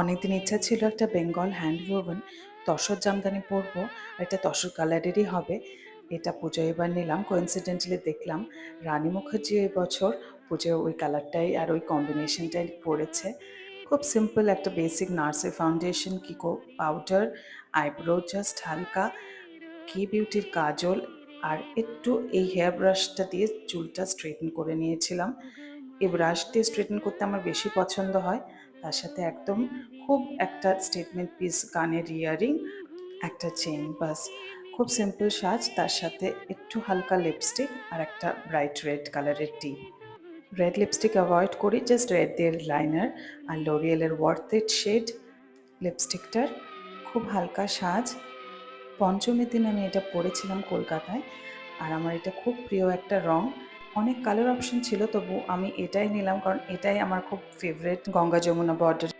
অনেকদিন ইচ্ছা ছিল একটা বেঙ্গল হ্যান্ড ওভেন, তসর জামদানি পরবো এটা তসর কালারেরই হবে। এটা পুজোয় এবার নিলাম কোইন্সিডেন্টালি দেখলাম রানী মুখার্জি এই বছর পুজোয় ওই কালারটাই আর ওই কম্বিনেশনটাই পড়েছে খুব সিম্পল একটা basic Nars foundation Kiko powder eyebrow just হালকা, কি বিউটির কাজল, আর একটু এই হেয়ার ব্রাশটা দিয়ে চুলটা স্ট্রেটন করে নিয়েছিলাম। এই ব্রাশ দিয়ে স্ট্রেটন করতে আমার বেশি পছন্দ হয়। তার সাথে একদম খুব একটা স্টেটমেন্ট পিস কানের ইয়ারিং একটা চেন বাস খুব সিম্পল সাজ। তার সাথে একটু হালকা লিপস্টিক আর একটা ব্রাইট রেড কালারের টিপ রেড লিপস্টিক অ্যাভয়েড করি জাস্ট রেড দিয়ে লাইনার আর লোরিয়েলের ওয়ার্থেড শেড লিপস্টিকটার খুব হালকা সাজ। পঞ্চমীর দিন আমি এটা পরেছিলাম কলকাতায় আর আমার এটা খুব প্রিয় একটা রং। অনেক কালার অপশন ছিল, তবু আমি এটাই নিলাম কারণ এটাই আমার খুব ফেভারেট গঙ্গা যমুনা বর্ডার